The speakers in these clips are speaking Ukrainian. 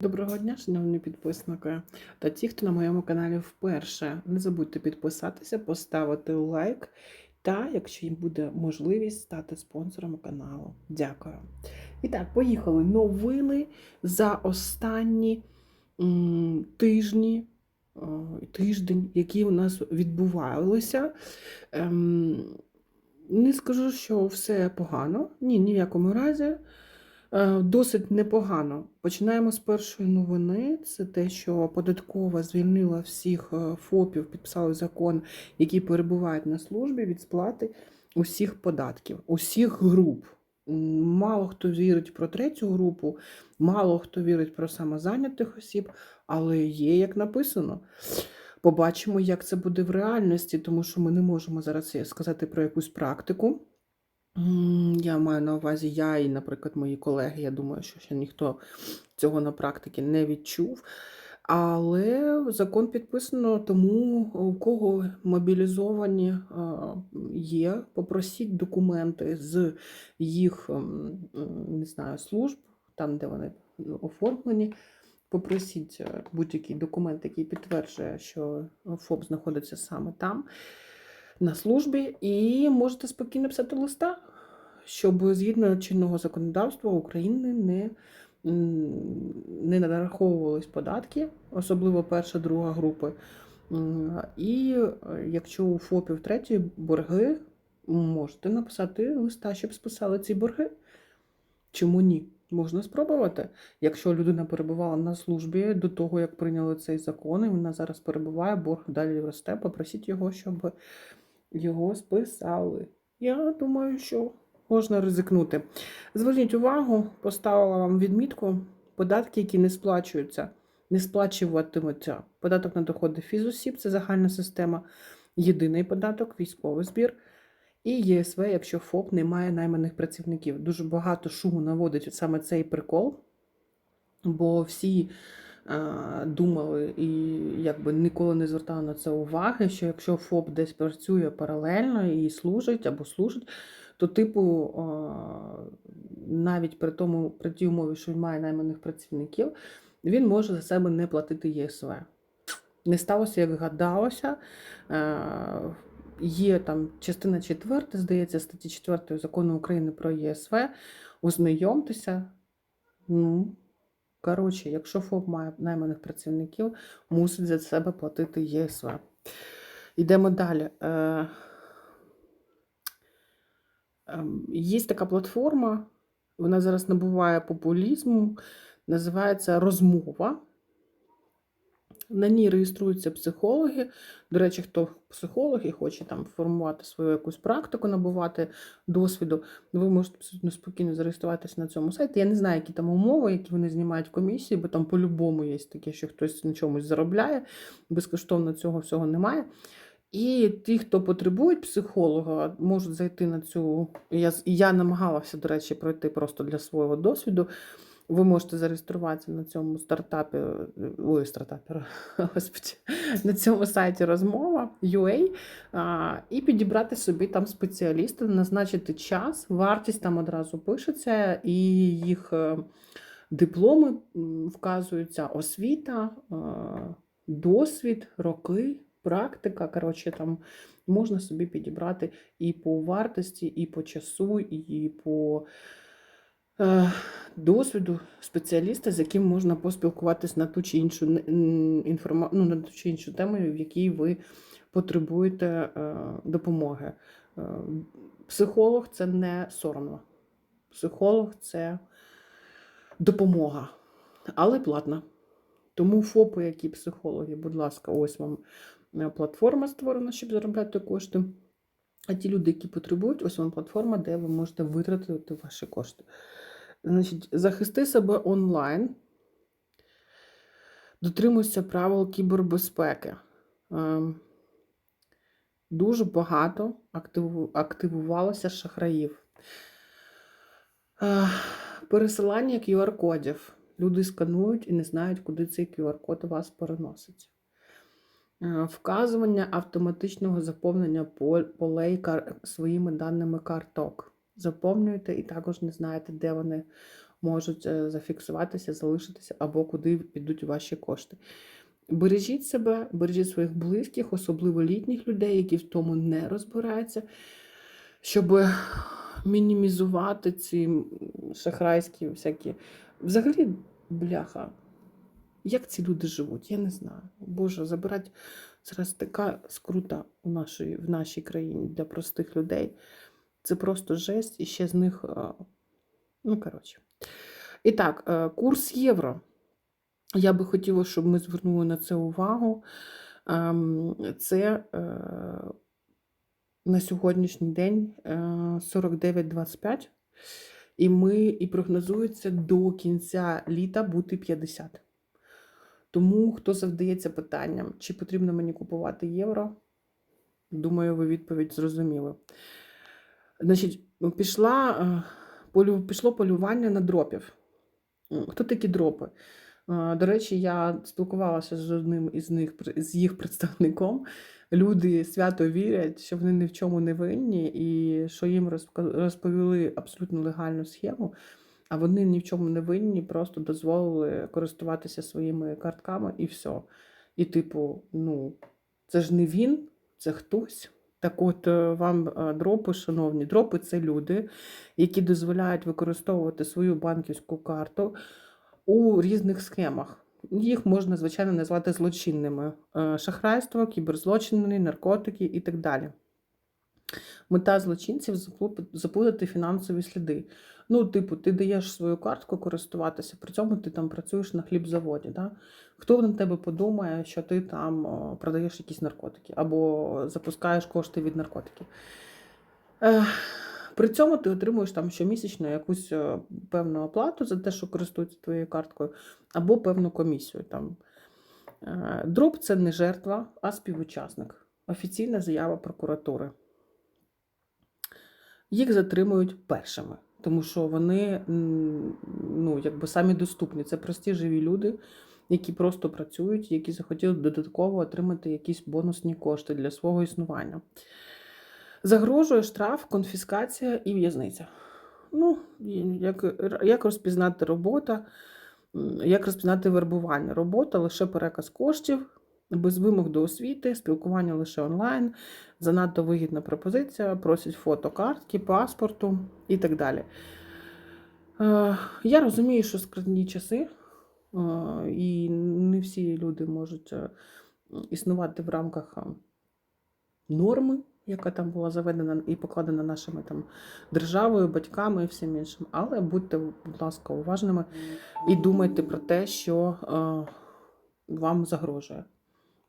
Доброго дня, шановні підписники та ті, хто на моєму каналі вперше. Не забудьте підписатися, поставити лайк та, якщо їм буде можливість, стати спонсором каналу. Дякую. І так, поїхали. Новини за останні тижні, тиждень, які у нас відбувалися. Ем, не скажу, що все погано. Ні, ні в якому разі. Е, Досить непогано. Починаємо з першої новини. Це те, що податкова звільнила всіх е, ФОПів, підписали закон, які перебувають на службі від сплати усіх податків, усіх груп. Мало хто вірить про третю групу, мало хто вірить про самозайнятих осіб, але є як написано. Побачимо, як це буде в реальності, тому що ми не можемо зараз сказати про якусь практику. Я маю на увазі я і, наприклад, мої колеги. Я думаю, що ще ніхто цього на практиці не відчув. Але закон підписано, тому у кого мобілізовані є, попросіть документи з їх не знаю, служб, там, де вони оформлені. Попросіть е, будь-який документ, який підтверджує, що ФОП знаходиться саме там на службі, і можете спокійно писати листа, щоб згідно чинного законодавства України не, не нараховувались податки, особливо перша, друга групи. І е, якщо у ФОПів третьої борги, можете написати листа, щоб списали ці борги. Чому ні? Можна спробувати. Якщо людина перебувала на службі до того, як прийняли цей закон, і вона зараз перебуває, борг далі росте, попросіть його, щоб його списали. Я думаю, що можна ризикнути. Зверніть увагу, поставила вам відмітку податки, які не сплачуються, не сплачуватимуться. Податок на доходи фізосіб це загальна система, єдиний податок, військовий збір. І ЄСВ, якщо ФОП не має найманих працівників. Дуже багато шуму наводить саме цей прикол, бо всі думали і якби ніколи не звертали на це уваги, що якщо ФОП десь працює паралельно і служить або служить, то, типу, е, навіть при тому, при тій умові, що він має найманих працівників, він може за себе не платити ЄСВ. Не сталося, як гадалося. Е, Є там частина 4, здається, статті 4 закону України про ЄСВ. Ознайомтеся. Ну, коротше, якщо ФОП має найманих працівників, мусить за себе платити ЄСВ. Йдемо далі. Е, ем, Є така платформа, вона зараз набуває популізму, називається Розмова. На ній реєструються психологи. До речі, хто психолог і хоче там формувати свою якусь практику, набувати досвіду, ви можете абсолютно спокійно зареєструватися на цьому сайті. Я не знаю, які там умови, які вони знімають в комісії, бо там по-любому є таке, що хтось на чомусь заробляє, безкоштовно цього всього немає. І ті, хто потребують психолога, можуть зайти на цю. Я, я намагалася, до речі, пройти просто для свого досвіду. Ви можете зареєструватися на цьому стартапі, ой, стартапі, господі, на цьому сайті розмова UA і підібрати собі там спеціаліста, назначити час, вартість там одразу пишеться, і їх е, дипломи вказуються, освіта, е, досвід, роки, практика. Коротше, там можна собі підібрати і по вартості, і по часу, і по е, досвіду спеціаліста, з яким можна поспілкуватись на ту чи іншу інформа... ну, на ту чи іншу тему, в якій ви потребуєте е, допомоги. Е, Психолог це не соромно. Психолог це допомога, але платна. Тому ФОПи, які психологи, будь ласка, ось вам е, платформа створена, щоб заробляти кошти. А ті люди, які потребують, ось вам платформа, де ви можете витратити ваші кошти. Значить, захисти себе онлайн, дотримуйся правил кібербезпеки. Ем, Дуже багато активувалося шахраїв. Е, Пересилання QR-кодів. Люди сканують і не знають, куди цей QR-код у вас переносить. Е, Вказування автоматичного заповнення полей своїми даними карток. Заповнюєте і також не знаєте, де вони можуть е, зафіксуватися, залишитися або куди підуть ваші кошти. Бережіть себе, бережіть своїх близьких, особливо літніх людей, які в тому не розбираються, щоб мінімізувати ці шахрайські всякі. Взагалі, бляха, як ці люди живуть, я не знаю. Боже, забирати зараз така скрута у нашій, в нашій країні для простих людей. Це просто жесть, і ще з них. е, Ну, коротше. І так, е, курс євро. Я би хотіла, щоб ми звернули на це увагу. Ем, Це е, на сьогоднішній день е, 49,25. І ми і прогнозується до кінця літа бути 50. Тому хто завдається питанням, чи потрібно мені купувати євро, думаю, ви відповідь зрозуміли. Значить, пішла, е, пішло полювання на дропів. Хто такі дропи? Е, До речі, я спілкувалася з одним із них, з їх представником. Люди свято вірять, що вони ні в чому не винні, і що їм розповіли абсолютно легальну схему, а вони ні в чому не винні, просто дозволили користуватися своїми картками і все. І, типу, ну, це ж не він, це хтось. Так от е, вам е, дропи, шановні, дропи це люди, які дозволяють використовувати свою банківську карту у різних схемах. Їх можна, звичайно, назвати злочинними: Е, шахрайство, кіберзлочини, наркотики і так далі. Мета злочинців заплу- заплутати фінансові сліди. Ну, типу, ти даєш свою картку користуватися, при цьому ти там працюєш на хлібзаводі. Да? Хто на тебе подумає, що ти там продаєш якісь наркотики або запускаєш кошти від наркотиків? При цьому ти отримуєш там щомісячно якусь е, певну оплату за те, що користуються твоєю карткою, або певну комісію. Там. Е, Дроп це не жертва, а співучасник. Офіційна заява прокуратури. Їх затримують першими, тому що вони ну, якби самі доступні. Це прості живі люди, які просто працюють, які захотіли додатково отримати якісь бонусні кошти для свого існування. Загрожує штраф, конфіскація і в'язниця. Ну, як, як розпізнати робота, як розпізнати вербування? Робота лише переказ коштів, без вимог до освіти, спілкування лише онлайн, занадто вигідна пропозиція, просять фото картки, паспорту і так далі. Е, Я розумію, що складні часи, е, і не всі люди можуть е, існувати в рамках норми, яка там була заведена і покладена нашими там державою, батьками і всім іншим. Але будьте, будь ласка, уважними і думайте про те, що вам загрожує.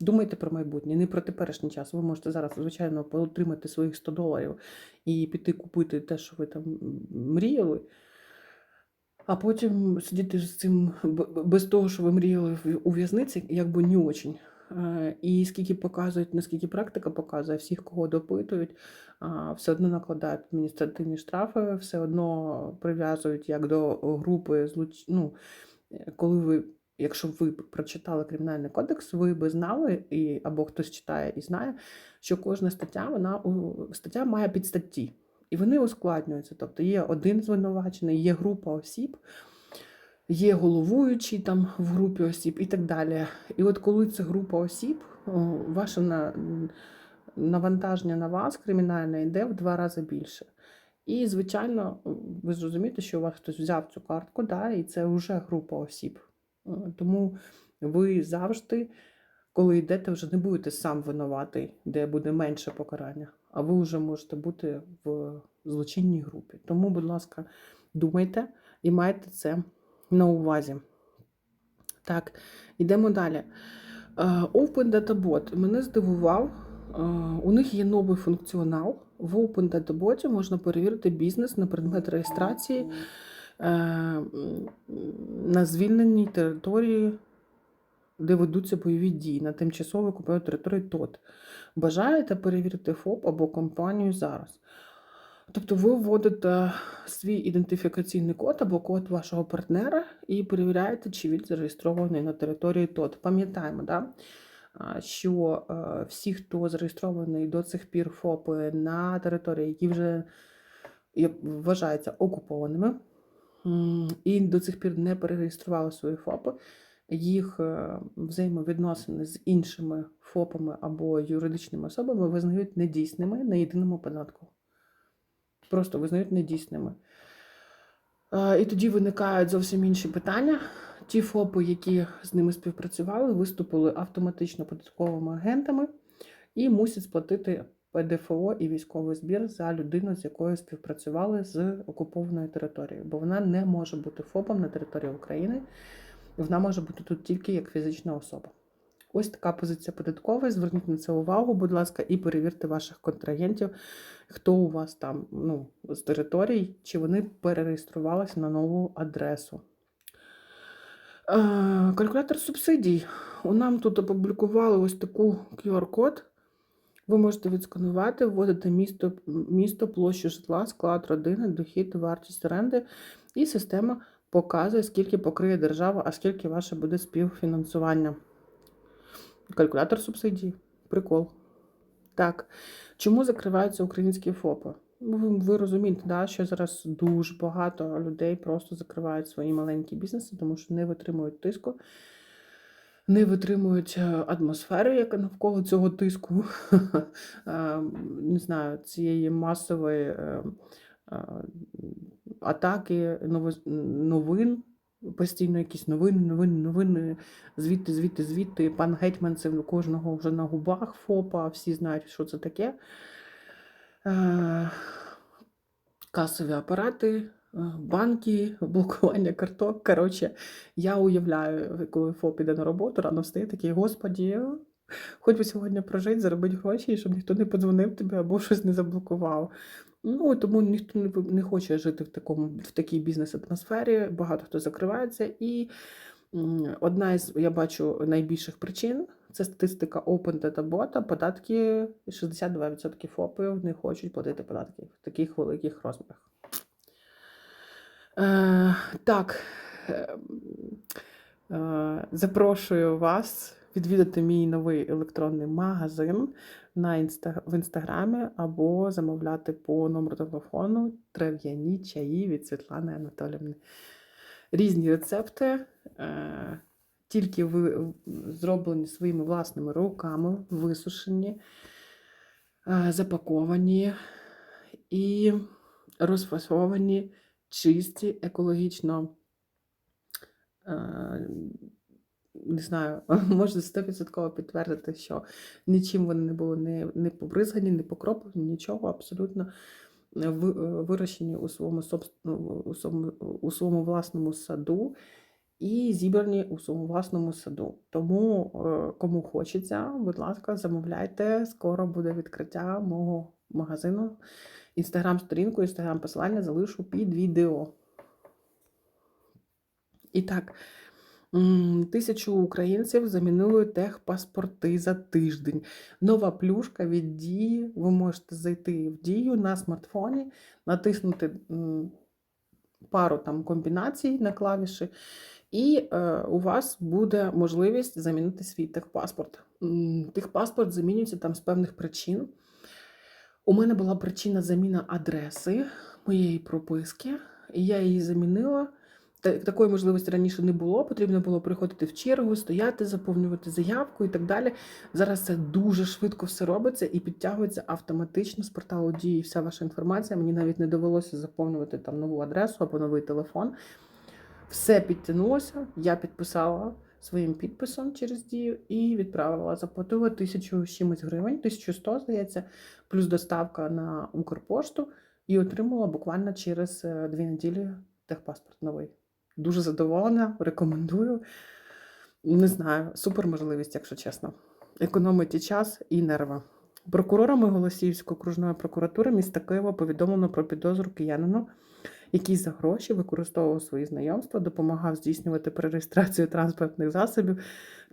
Думайте про майбутнє, не про теперішній час. Ви можете зараз, звичайно, отримати своїх 100 доларів і піти купити те, що ви там мріяли, а потім сидіти з цим без того, що ви мріяли у в'язниці, якби не очень. Е, І скільки показують, наскільки практика показує, всіх, кого допитують, все одно накладають адміністративні штрафи, все одно прив'язують як до групи ну, е, коли ви, якщо ви прочитали кримінальний кодекс, ви би знали, і, або хтось читає і знає, що кожна стаття, вона стаття має підстатті. І вони ускладнюються. Тобто є один звинувачений, є група осіб, є головуючий там в групі осіб і так далі. І от коли це група осіб, ваше навантаження на вас кримінальне йде в два рази більше. І, звичайно, ви зрозумієте, що у вас хтось взяв цю картку, да, і це вже група осіб. Е, Тому ви завжди, коли йдете, вже не будете сам винуватий, де буде менше покарання, а ви вже можете бути в злочинній групі. Тому, будь ласка, думайте і майте це на увазі. Так, йдемо далі. Е, Open Data Bot мене здивував. Е, У них є новий функціонал. В Open Data Bot можна перевірити бізнес на предмет реєстрації на звільненій території, де ведуться бойові дії на тимчасово окупованій території ТОТ. Бажаєте перевірити ФОП або компанію зараз. Тобто ви вводите свій ідентифікаційний код або код вашого партнера і перевіряєте, чи він зареєстрований на території ТОТ. Пам'ятаємо, да? що е, всі, хто зареєстрований до цих пір ФОПи на території, які вже вважаються окупованими, і до цих пір не перереєстрували свої ФОПи, їх е, взаємовідносини з іншими ФОПами або юридичними особами визнають недійсними на єдиному податку. Просто визнають недійсними. І тоді виникають зовсім інші питання. Ті ФОПи, які з ними співпрацювали, виступили автоматично податковими агентами і мусять сплатити ПДФО і військовий збір за людину, з якою співпрацювали з окупованої території, бо вона не може бути ФОПом на території України, вона може бути тут тільки як фізична особа. Ось така позиція податкової. Зверніть на це увагу, будь ласка, і перевірте ваших контрагентів, хто у вас там ну, з територій, чи вони перереєструвалися на нову адресу. Е, Калькулятор субсидій. У нам тут опублікували ось таку QR-код. Ви можете відсканувати, вводити місто, місто, площу житла, склад родини, дохід, вартість оренди, і система показує, скільки покриє держава, а скільки ваше буде співфінансування. Калькулятор субсидій. Прикол. Так. Чому закриваються українські ФОПи? Ну, Ви, розумієте, да, що зараз дуже багато людей просто закривають свої маленькі бізнеси, тому що не витримують тиску, не витримують е, атмосфери, яка навколо цього тиску, е, не знаю, цієї масової е, атаки новин. Постійно якісь новини, новини, новини, звідти, звідти, звідти. Пан Гетьман це кожного вже на губах ФОПа, всі знають, що це таке. Касові апарати, банки, блокування карток. Коротше, я уявляю, коли ФОП іде на роботу, рано встає такий, господі, хоч би сьогодні прожити, заробити гроші, щоб ніхто не подзвонив тобі або щось не заблокував. Ну, тому ніхто не, не хоче жити в, такому, в такій бізнес-атмосфері, багато хто закривається. І одна із, я бачу, найбільших причин це статистика Open Data Bot, податки 62% ФОПів не хочуть платити податки в таких великих розмірах. Е, так, е, е, запрошую вас відвідати мій новий електронний магазин на інста... в інстаграмі або замовляти по номеру телефону трав'яні чаї від Світлани Анатолівни. Різні рецепти, тільки ви... зроблені своїми власними руками, висушені, запаковані і розфасовані, чисті, екологічно. е, Не знаю, можна 100% підтвердити, що нічим вони не були не, не побризгані, не покроплені, нічого абсолютно е, е, вирощені у своєму, ну, у своєму, у своєму власному саду і зібрані у своєму власному саду. Тому, кому хочеться, будь ласка, замовляйте. Скоро буде відкриття мого магазину. Інстаграм-сторінку, інстаграм-посилання залишу під відео. І так, тисячу українців замінили техпаспорти за тиждень. Нова плюшка від дії. Ви можете зайти в дію на смартфоні, натиснути пару там комбінацій на клавіші, і е, у вас буде можливість замінити свій техпаспорт. Техпаспорт замінюється там з певних причин. У мене була причина заміна адреси моєї прописки, і я її замінила. Такої можливості раніше не було. Потрібно було приходити в чергу, стояти, заповнювати заявку і так далі. Зараз це дуже швидко все робиться і підтягується автоматично з порталу дії. Вся ваша інформація. Мені навіть не довелося заповнювати там нову адресу або новий телефон. Все підтягнулося. Я підписала своїм підписом через дію і відправила. Заплатила тисячу чимось гривень, 1100, здається, плюс доставка на Укрпошту, і отримала буквально через е, дві неділі техпаспорт новий. Дуже задоволена, рекомендую. Не знаю, супер можливість, якщо чесно. Економить і час, і нерви. Прокурорами Голосіївської окружної прокуратури міста Києва повідомлено про підозру киянину, який за гроші використовував свої знайомства, допомагав здійснювати перереєстрацію транспортних засобів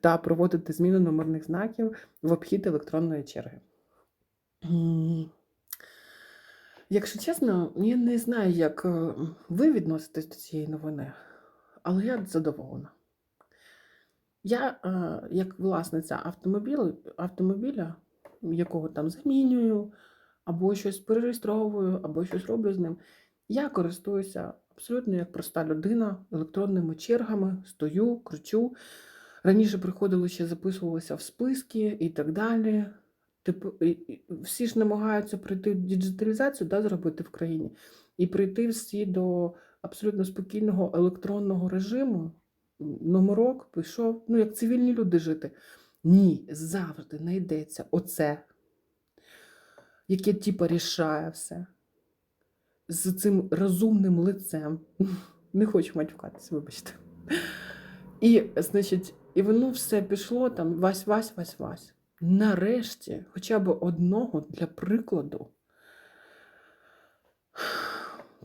та проводити зміну номерних знаків в обхід електронної черги. Якщо чесно, я не знаю, як е, ви відноситесь до цієї новини, але я задоволена. Я, е, як власниця автомобіля, автомобіля, якого там замінюю, або щось перереєстровую, або щось роблю з ним, я користуюся абсолютно як проста людина, електронними чергами, стою, кручу. Раніше приходили ще записувалися в списки і так далі. Типу, всі ж намагаються пройти діджиталізацію да, зробити в країні і прийти всі до абсолютно спокійного електронного режиму. Номерок пішов, ну як цивільні люди жити. Ні, завжди знайдеться оце, яке типа рішає все. З цим розумним лицем. Не хочу матюкатися, вибачте. І, значить, і воно все пішло там вась, вась, вась, вась. Нарешті, хоча б одного для прикладу,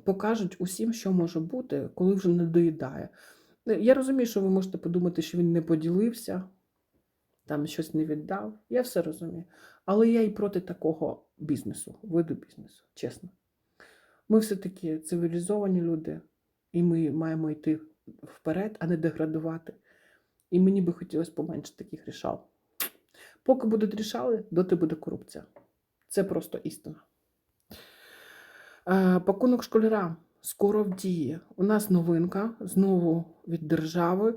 покажуть усім, що може бути, коли вже не доїдає. Я розумію, що ви можете подумати, що він не поділився, там щось не віддав. Я все розумію. Але я і проти такого бізнесу, виду бізнесу, чесно. Ми все-таки цивілізовані люди, і ми маємо йти вперед, а не деградувати. І мені би хотілося поменше таких рішал. Поки будуть рішали, доти буде корупція. Це просто істина. Е, Пакунок школяра скоро в дії. У нас новинка знову від держави.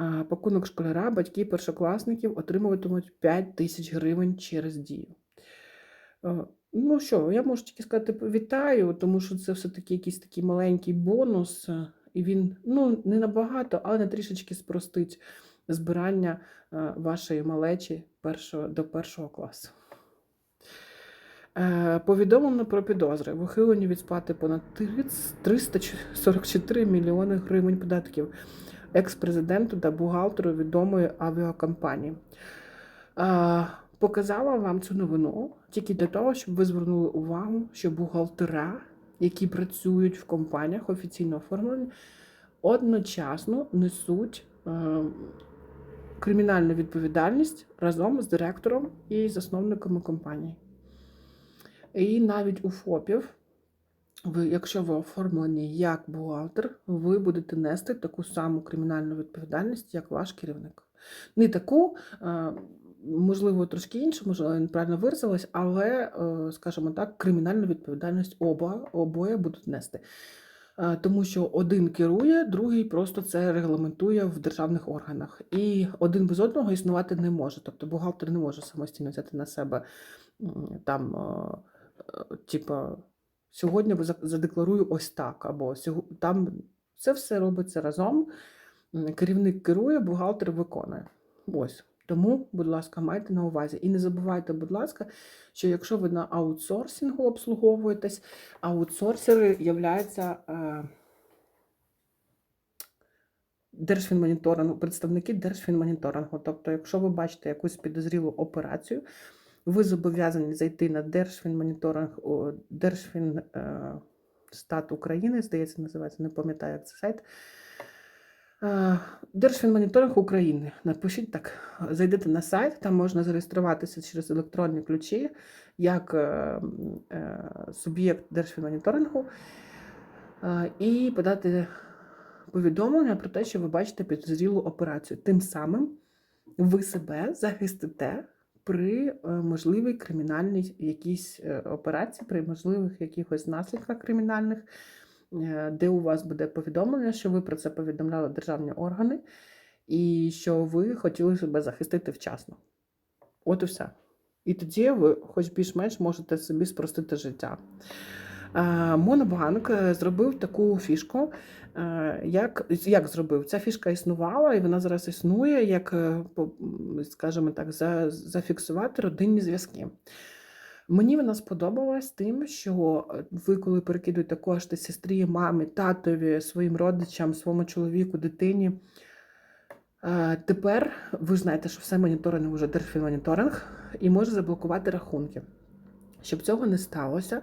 Е, Пакунок школяра, батьки першокласників отримуватимуть 5 тисяч гривень через дію. Е, Ну що, я можу тільки сказати вітаю, тому що це все-таки якийсь такий маленький бонус, і він ну, не набагато, але не трішечки спростить збирання вашої малечі першого, до першого класу. Е, Повідомлено про підозри в ухиленні від сплати понад 344 мільйони гривень податків екс-президенту та бухгалтеру відомої авіакомпанії. Е, Показала вам цю новину тільки для того, щоб ви звернули увагу, що бухгалтера, які працюють в компаніях офіційно оформлені, одночасно несуть е, кримінальну відповідальність разом з директором і засновниками компанії. І навіть у ФОПів, ви, якщо ви оформлені як бухгалтер, ви будете нести таку саму кримінальну відповідальність, як ваш керівник. Не таку, е, можливо, трошки іншу, можливо, я неправильно виразилась, але, е, скажімо так, кримінальну відповідальність оба, обоє будуть нести. Е, Тому що один керує, другий просто це регламентує в державних органах. І один без одного існувати не може. Тобто бухгалтер не може самостійно взяти на себе там, е, е, типа, сьогодні задекларую ось так, або там це все робиться разом. Керівник керує, бухгалтер виконує. Ось. Тому, будь ласка, майте на увазі. І не забувайте, будь ласка, що якщо ви на аутсорсингу обслуговуєтесь, аутсорсери являються е, держфінмоніторингу, представники держфінмоніторингу. Тобто, якщо ви бачите якусь підозрілу операцію, ви зобов'язані зайти на Держфінмоніторинг, Держфінстат України, здається, називається, не пам'ятаю, як це сайт. Е, Держфінмоніторинг України. Напишіть так, зайдете на сайт, там можна зареєструватися через електронні ключі як е, е, суб'єкт Держфінмоніторингу і подати повідомлення про те, що ви бачите підозрілу операцію. Тим самим ви себе захистите при можливій кримінальній якійсь операції, при можливих якихось наслідках кримінальних, де у вас буде повідомлення, що ви про це повідомляли державні органи, і що ви хотіли себе захистити вчасно. От і все. І тоді ви, хоч більш-менш, можете собі спростити життя. Е, Монобанк е, зробив таку фішку. е, Як, як зробив? Ця фішка існувала, і вона зараз існує, як, е, скажімо так, за, зафіксувати родинні зв'язки. Мені вона сподобалась тим, що е, ви, коли перекидуєте кошти сестрі, мамі, татові, своїм родичам, своєму чоловіку, дитині. е, Тепер ви знаєте, що все моніторинг вже держфінмоніторинг і може заблокувати рахунки. Щоб цього не сталося,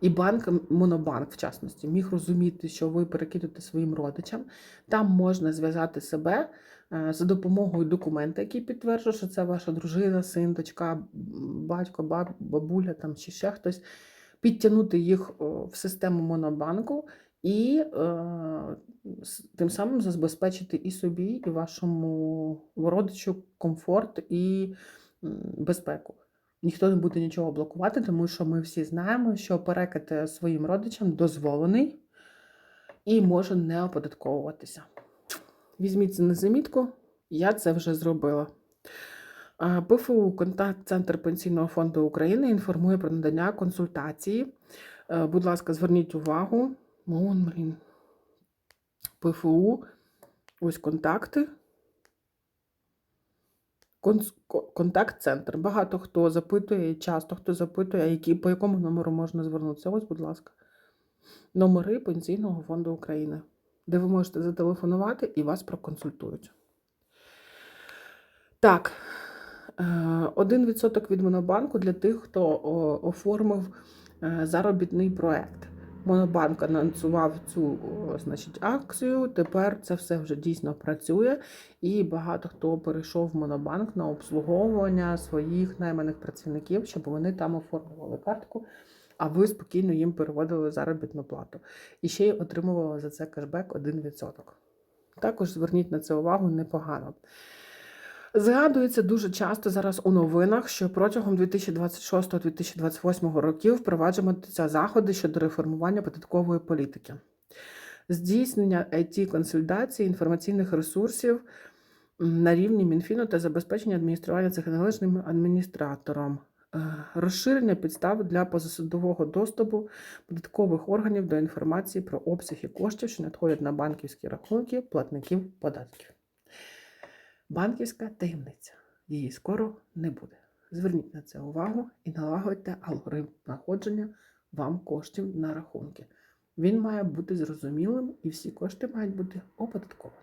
і банк, Монобанк, в частності, міг розуміти, що ви перекидуєте своїм родичам. Там можна зв'язати себе за допомогою документа, який підтверджує, що це ваша дружина, син, дочка, батько, баб, бабуля там чи ще хтось, підтягнути їх в систему Монобанку і е, тим самим забезпечити і собі, і вашому родичу комфорт і безпеку. Ніхто не буде нічого блокувати, тому що ми всі знаємо, що перекид е, своїм родичам дозволений. і може не оподатковуватися. Візьміть на замітку, я це вже зробила. ПФУ Контакт-центр Пенсійного фонду України інформує про надання консультації. Е, Будь ласка, зверніть увагу. Вон, блін. ПФУ. Ось контакти. Контакт-центр. Багато хто запитує, часто хто запитує, які, по якому номеру можна звернутися. Ось, будь ласка. Номери Пенсійного фонду України, де ви можете зателефонувати і вас проконсультують. Так, е, 1% від Монобанку для тих, хто оформив е, заробітний проект. Монобанк анонсував цю значить, акцію. Тепер це все вже дійсно працює, і багато хто перейшов в Монобанк на обслуговування своїх найманих працівників, щоб вони там оформлювали картку, а ви спокійно їм переводили заробітну плату. І ще й отримували за це кешбек 1%. Також зверніть на це увагу непогано. Згадується дуже часто зараз у новинах, що протягом 2026-2028 років впроваджуватимуться заходи щодо реформування податкової політики, здійснення it консультацій інформаційних ресурсів на рівні Мінфіну та забезпечення адміністрування цих належним адміністратором, розширення підстав для позасудового доступу податкових органів до інформації про обсяги коштів, що надходять на банківські рахунки платників податків. Банківська таємниця. Її скоро не буде. Зверніть на це увагу і налагодьте алгоритм знаходження вам коштів на рахунки. Він має бути зрозумілим і всі кошти мають бути оподатковані.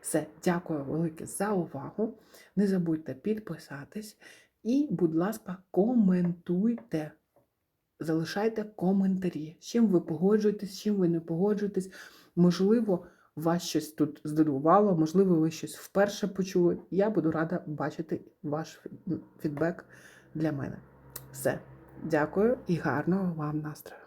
Все, дякую велике за увагу. Не забудьте підписатись і, будь ласка, коментуйте. Залишайте коментарі, з чим ви погоджуєтесь, з чим ви не погоджуєтесь. Можливо, вас щось тут здивувало, можливо, ви щось вперше почули. Я буду рада бачити ваш фідбек для мене. Все, дякую і гарного вам настрою!